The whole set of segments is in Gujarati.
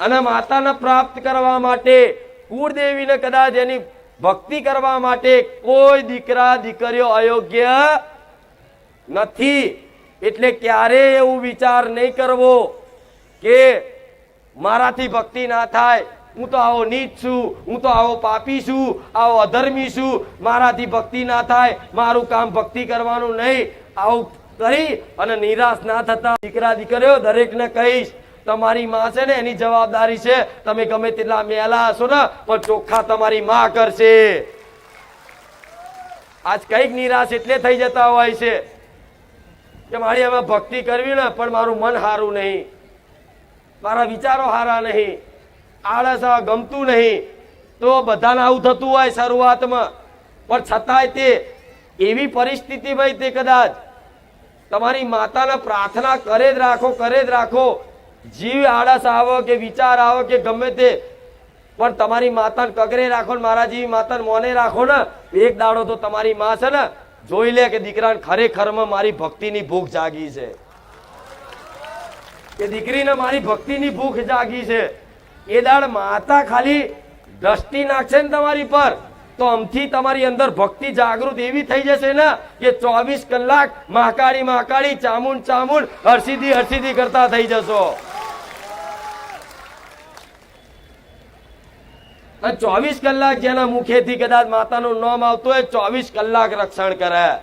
અને માતાને પ્રાપ્ત કરવા માટે, કુળદેવીને કદાચ એની ભક્તિ કરવા માટે કોઈ દીકરા, દીકરીઓ અયોગ્ય નથી. એટલે ક્યારેય એવું વિચાર નહીં કરવો કે મારાથી ભક્તિ ના થાય. હું તો આવો નીચ છું, હું તો આવો પાપી છું, આવો અધર્મી છું. મારાથી ભક્તિ ના થાય, મારું કામ ભક્તિ કરવાનું નહીં. આવું કરી અને નિરાશ ના થતા દીકરા, દીકરીઓ દરેકને કહીશ તમારી માં છે ને, એની જવાબદારી છે. તમે ગમે તેટલા મેલા હશો ને, પણ ચોખ્ખા તમારી માં કરશે. આજ કંઈક નિરાશ એટલે થઈ જતા હોય છે કે મારી હવે ભક્તિ કરવી ને, પણ મારું મન સારું નહીં. મારા વિચારો સારા નહીં. આળસ ગમતું નહીં. તો બધાને આવું થતું હોય શરૂઆતમાં. પણ છતાંય તે એવી પરિસ્થિતિ ભાઈ તે કદાચ તમારી માતાને પ્રાર્થના કરે જ રાખો, કરે જ રાખો. જીવ આળસ આવો કે વિચાર આવો કે ગમે તે, પણ તમારી માતાને કગરે રાખો ને મારા જેવી માતાને મોને રાખો ને, એક દાડો તો તમારી માં છે ને, જોઈ લે કે દીકરાને ખરેખરમાં મારી ભક્તિની ભૂખ જાગી છે. કે દીકરીને મારી ભક્તિની ભૂખ જાગી છે. એ દાડ માતા ખાલી દ્રષ્ટિ નાખશે ને તમારી પર, તો અમથી તમારી અંદર ભક્તિ જાગૃત એવી થઈ જશે ને, કે ચોવીસ કલાક મહાકાળી મહાકાળી ચામુંડ ચામુંડ હરસિદ્ધિ હરસિદ્ધિ કરતા થઈ જશો. ચોવીસ કલાક જેના મુખેથી કદાચ માતાનું નામ આવતું હોય, ચોવીસ કલાક રક્ષણ કરે.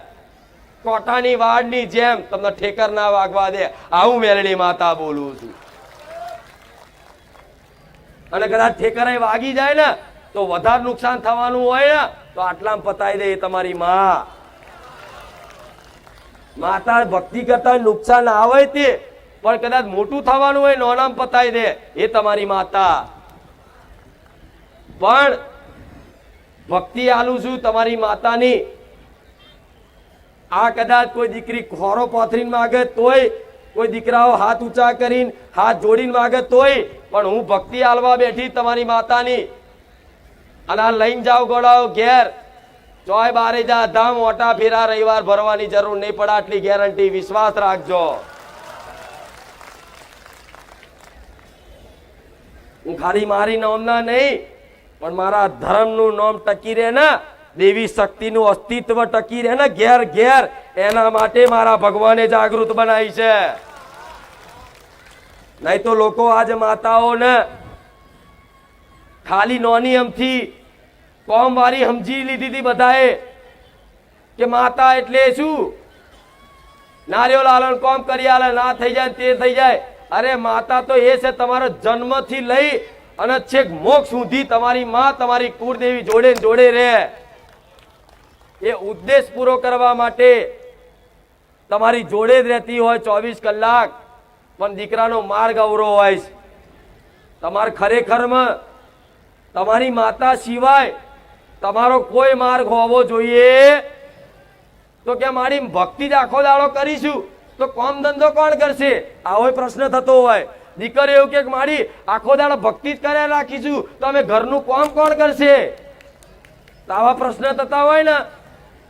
કોટાની વાડની જેમ તમને ઠેકર ના વાગવા દે, આવું મેલડી માતા બોલું છું. અને કદાચ ઠેકરે વાગી જાય ને, તો વધારે નુકસાન થવાનું હોય ને, તો આટલા પતાઈ દે તમારી માં. માતા ભક્તિ કરતા નુકસાન આવે તે, પણ કદાચ મોટું થવાનું હોય નોનામ પતાઈ દે, એ તમારી માતા. પણ ભક્તિ આલું છું તમારી માતાની. આ કદાચ કોઈ દીકરી ખોરો પોથરીને માગે તોય કોઈ દીકરાઓ હાથ ઊંચા કરીને હાથ જોડીને માગે તોય પણ હું ભક્તિ આલવા બેઠી તમારી માતાની. અને લઈને જાઓ ગોળાઓ ઘેર. ચોય બારે જા, ધામ ઓટા ફેરા રવિવાર ભરવાની જરૂર નહીં પડે, આટલી ગેરંટી વિશ્વાસ રાખજો. હું ખાલી મારી નોમના નહીં પણ મારા ધર્મનું નામ ટકી રહે ને, દેવી શક્તિનું અસ્તિત્વ ટકી રહે ને ઘેર ઘેર, એના માટે મારા ભગવાને જાગૃત બનાવી છે. નહીં તો લોકો આજે માતાઓને ખાલી નોની એમથી કોમ વાળી સમજી લીધી હતી બધાએ કે માતા એટલે શું? નારિયો લાલન કોમ કરી આલે, ના થઈ જાય તે થઈ જાય. અરે માતા તો એ છે, તમારો જન્મથી લઈ અને છેક મોક્ષ સુધી તમારી માં તમારી કુળદેવી જોડે જોડે રહે. એ ઉદ્દેશ પૂરો કરવા માટે તમારી જોડે જ રહેતી હોય ચોવીસ કલાક. પણ દીકરાનો માર્ગ અવરો હોય છે. તમારે ખરેખરમાં તમારી માતા સિવાય તમારો કોઈ માર્ગ હોવો જોઈએ. તો કે મારી ભક્તિ જ આખો દાડો કરીશું, તો કોમ ધંધો કોણ કરશે? આવો પ્રશ્ન થતો હોય. દીકરી એવું કે મારી આખો દાડો ભક્તિ જ કર્યા રાખીશું. તો અમે ઘરનું કોમ કોણ કરશે? આવા પ્રશ્ન થતા હોય ને,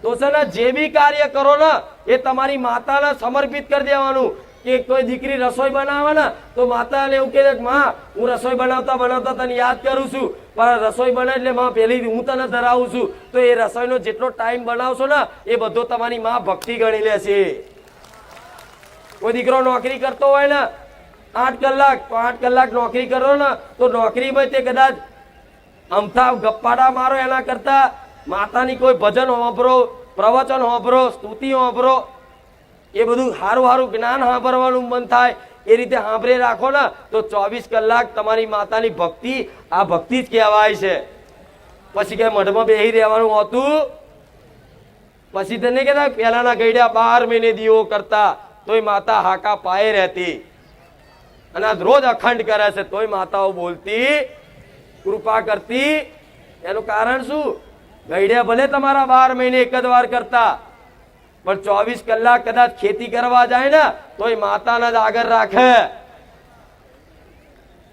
તો છે જે બી કાર્ય કરો ને, એ તમારી માતાને સમર્પિત કરી દેવાનું. કે કોઈ દીકરી રસોઈ બનાવે ને, તો માતાને એવું કહે માં, હું રસોઈ બનાવતા બનાવતા તને યાદ કરું છું. પણ રસોઈ બને એટલે માં પેલી હું તને ધરાવું છું. તો એ રસોઈનો જેટલો ટાઈમ બનાવશો ને, એ બધો તમારી માં ભક્તિ ગણી લેશે. કોઈ દીકરો નોકરી કરતો હોય ને આઠ કલાક, તો આઠ કલાક નોકરી કરો ને, તો નોકરીમાં તે કદાચ અમથા ગપ્પાડા મારો એના કરતા માતાની કોઈ ભજન વાપરો પ્રવચન વાપરો સ્તુતિ વાપરો એ બધું સારું સારું જ્ઞાન સાંભળવાનું મન થાય, એ રીતે સાંભળી રાખો ને, તો ચોવીસ કલાક તમારી માતાની ભક્તિ, આ ભક્તિ જ કહેવાય છે. પછી કે મઢમાં બેસી રહેવાનું હોતું, પછી તને કહેતા પહેલાના ગઈડ્યા બાર મહિને દીવો કરતા, તોય માતા હાકા પાયે રહેતી. અને આ રોજ અખંડ કરે છે, તોય માતાઓ બોલતી કૃપા કરતી. એનું કારણ શું? ગઈડ્યા ભલે તમારા બાર મહિને એક જ વાર કરતા, પણ ચોવીસ કલાક કદાચ ખેતી કરવા જાય ને, તોય માતાને જ આગળ રાખે.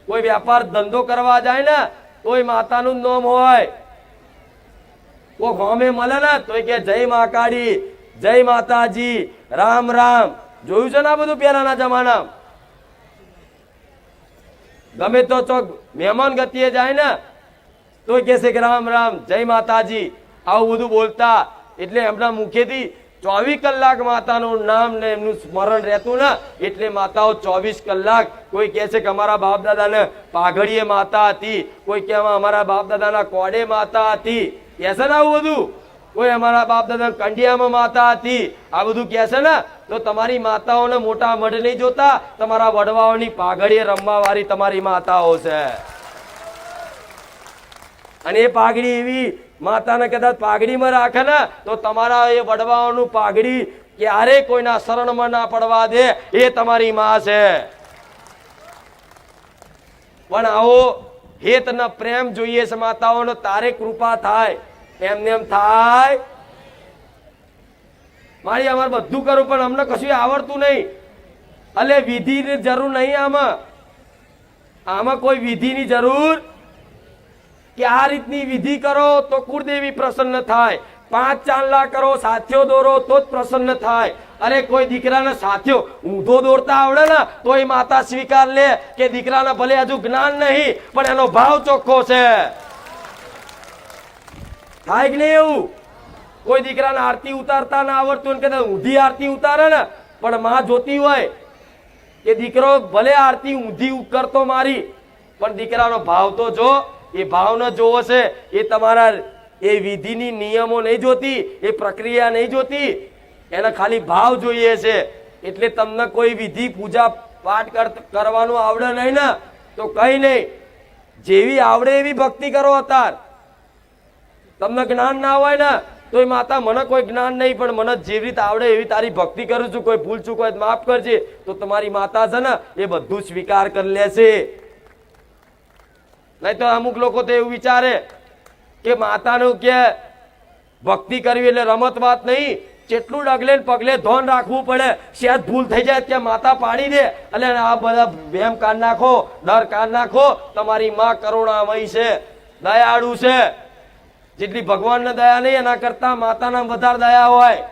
કોઈ વ્યાપાર ધંધો કરવા જાય ને, તોય માતાનું જ નામ હોય. કોઈ હોમે મળે ને, તોય કે જય મા કાળી, જય માતાજી, રામ રામ. જોયું છે ને આ બધું પહેલાના જમાના ગમે તો ચોક મહેમાન ગતિએ જાય ને તો કહે છે કે રામ રામ, જય માતાજી, આવું બધું બોલતા. એટલે એમના મુખેથી ચોવીસ કલાક માતાનું નામ ને એમનું સ્મરણ રહેતું ને, એટલે માતાઓ ચોવીસ કલાક કોઈ કહે છે કે અમારા બાપ દાદાને પાઘડીએ માતા હતી, કોઈ કહેવા અમારા બાપ દાદાના કોડે માતા હતી. કહેશે ને આવું બધું? કોઈ અમારા બાપ દાદા કંડિયામાં માતા હતી. આ બધું કહેશે ને, તો તમારી માતાઓને મોટા મઢ નહીં જોતા, તમારા વડવાઓની પાઘડીએ રમવા વાળી તમારી માતાઓ છે. અને એ પાઘડી એવી માતાને કદાચ પાઘડીમાં રાખે ને, તો તમારા એ વડવાઓનું પાઘડી ક્યારેય કોઈના શરણમાં ના પડવા દે, એ તમારી માં છે. પણ આવો હેત પ્રેમ જોઈએ છે માતાઓનો, તારે કૃપા થાય. એમને એમ થાય. મારી અમારે બધું કરું, પણ અમને કશું આવડતું નહીં. અલે વિધિની જરૂર નહીં આમાં. આમાં કોઈ વિધિની જરૂર? કે આ રીતની વિધિ કરો તો કુળદેવી પ્રસન્ન થાય. પાંચ ચાંદલા કરો, સાથીઓ દોરો તો જ પ્રસન્ન થાય. અરે કોઈ દીકરાના સાથીઓ ઊંધો દોરતા આવડે ને તો એ માતા સ્વીકાર લે કે દીકરાને ભલે હજુ જ્ઞાન નહીં, પણ એનો ભાવ ચોખ્ખો છે. થાય કે નહીં એવું. કોઈ દીકરાને આરતી ઉતારતા ના આવડતું કદાચ ઊંધી આરતી ઉતારે ને, પણ માં જોતી હોય, એ દીકરો ભલે આરતી ઊંધી કરતો મારી, પણ દીકરાનો ભાવ તો જો, એ ભાવ ન જોવો છે, એ તમારા એ વિધિની નિયમો નહીં જોતી, એ પ્રક્રિયા નહીં જોતી, એને ખાલી ભાવ જોઈએ છે. એટલે તમને કોઈ વિધિ પૂજા પાઠ કર- કરવાનું આવડે નહીં ને, તો કઈ નહીં. જેવી આવડે એવી ભક્તિ કરો અત્યાર તમને જ્ઞાન ના હોય ને તો એ માતા, મને કોઈ જ્ઞાન નહીં, પણ મને જેવી રીતે આવડે એવી તારી ભક્તિ કરું છું, કોઈ ભૂલ ચૂક હોય માફ કરજે, તો તમારી માતા છે ને, એ બધું સ્વીકાર કરી લેશે. નહીં તો અમુક લોકો તો એવું વિચારે કે માતાનું કે ભક્તિ કરવી એટલે રમત વાત નહીં, જેટલું ડગલે પગલે ધોન રાખવું પડે, શેદ ભૂલ થઈ જાય કે માતા પાડી દે, એટલે આ બધા વેમ કાઢ નાખો, ડર કાઢ નાખો, તમારી માં કરુણામય છે, દયાળુ છે. જેટલી ભગવાનને દયા નહીં, એના કરતા માતાના વધારે દયા હોય.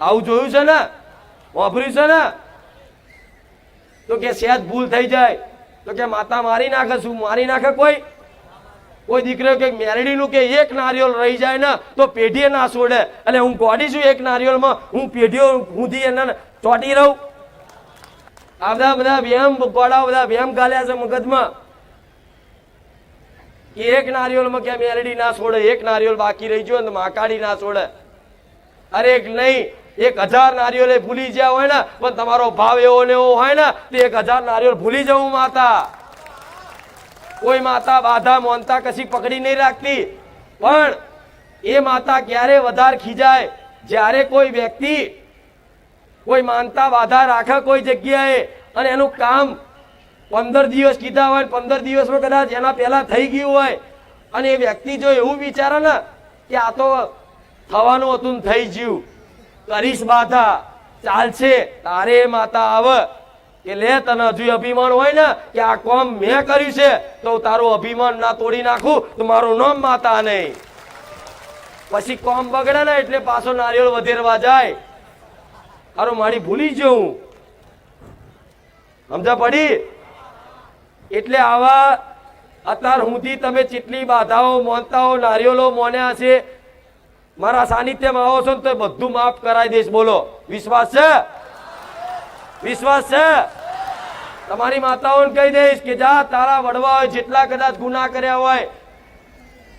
આવું જોયું છે ને? વાપર્યું છે ને? તો કે સહેજ ભૂલ થઈ જાય. તો કે માતા મારી નાખે શું? મારી નાખે કોઈ? કોઈ દીકરો કે મેરડીનું કે એક નારિયેળ રહી જાય ને, તો પેઢીએ ના છોડે. એટલે હું ગોડી છું એક નારિયેળમાં હું પેઢીઓ સુધી એને ચોટી રહું. આ બધા બધા વ્યાયામ ગોળા બધા વ્યાયામ ગાલ્યા છે મગજમાં. કે એક નારિયેળમાં કે મેરડી ના છોડે? એક નારિયેળ બાકી રહી ગયો ને માકાડી ના છોડે. અરે એક નહીં, એક હજાર નારિયેળ ભૂલી ગયા હોય ને, પણ તમારો ભાવ એવો ને એવો હોય ને, તો એક હજાર નારિયેળ ભૂલી જવું માતા. કોઈ માતા બાધા મોનતા કશી પકડી નહીં રાખતી. પણ એ માતા ક્યારે વધારે ખીજાય? જ્યારે કોઈ વ્યક્તિ કોઈ માનતા બાધા રાખે કોઈ જગ્યાએ, અને એનું કામ પંદર દિવસ કીધા હોય પંદર દિવસમાં કદાચ એના પહેલા થઈ ગયું હોય. અને એ વ્યક્તિ જો એવું વિચારે ને કે આ તો થવાનું હતું થઈ ગયું. કરીશ બાધા. ચાલશે. તારે માતા આવે. કે લે તને હજુ અભિમાન હોય ને કે આ કોમ મેં કર્યું છે, તો તારું અભિમાન ના તોડી નાખું, તો મારું નામ માતા નહીં. પછી કોમ બગડે ને એટલે પાછો નારિયેળ વધેરવા જાય. હારું, મારી ભૂલી જવું સમજા પડી? એટલે આવા અત્યાર સુધી તમે જેટલી બાધાઓ, મોનતાઓ નારિયેળો મોન્યા છે. મારા સાનિધ્યમાં આવો છો ને તો બધું માફ કરાવી દઈશ. બોલો, વિશ્વાસ છે? વિશ્વાસ છે? તમારી માતાઓને કહી દઈશ કે જા, તારા વડવા હોય, જેટલા કદાચ ગુના કર્યા હોય,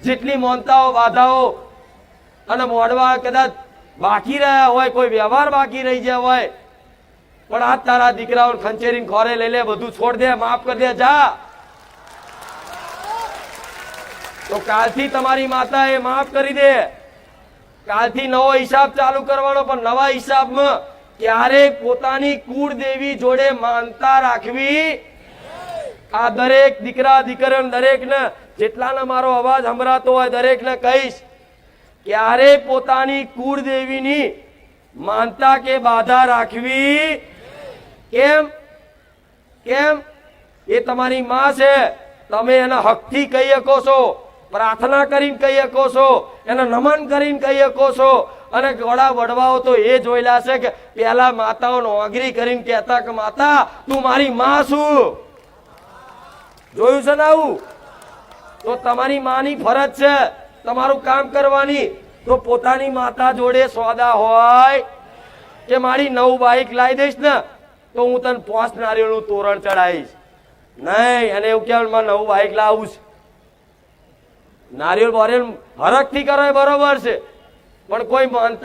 જેટલી મોનતાઓ, બાધાઓ અને મોડવા કદાચ બાકી રહ્યા હોય, કોઈ વ્યવહાર બાકી રહી ગયા હોય પણ આ તારા દીકરાઓ ખંચેરીને ખોરે લઈ લે, બધું છોડ દે, માફ કરી દે, જા. તો કાલથી તમારી માતા એ માફ કરી દે. કાલથી નવો હિસાબ ચાલુ કરવાનો, પણ નવા હિસાબમાં ક્યારેય પોતાની કુળ દેવી જોડે માનતા રાખવી? આ દરેક દીકરા દીકરા દરેકને, જેટલાને મારો અવાજ સંભળાતો હોય, દરેકને કહીશ, ક્યારે પોતાની કુળ દેવીની માનતા કે બાધા રાખવી? કેમ? કેમ? એ તમારી માં છે. તમે એના હકથી કહી શકો છો, પ્રાર્થના કરીને કહી શકો છો, એને નમન કરીને કહી શકો છો. અને ગોળા વડવાઓ તો એ જોયેલા છે કે પેલા માતાઓનો અગ્રી કરીને કહેતા કે, માતા, તું મારી માં છું. જોયું છે ને આવું? તો તમારી માની ફરજ છે. તમારું કામ કરવાની. તો પોતાની માતા જોડે સોદા હોય કે, મારી નવું બાઈક લાવી દઈશ ને તો હું તને પોસ નારિયેળનું તોરણ ચડાવીશ. નહીં અને એવું કેવું મારે નવું બાઇક લાવું છે. નારિયેળ બોરિયેળ હરખથી કરો એ બરોબર છે. પણ કોઈ માનતા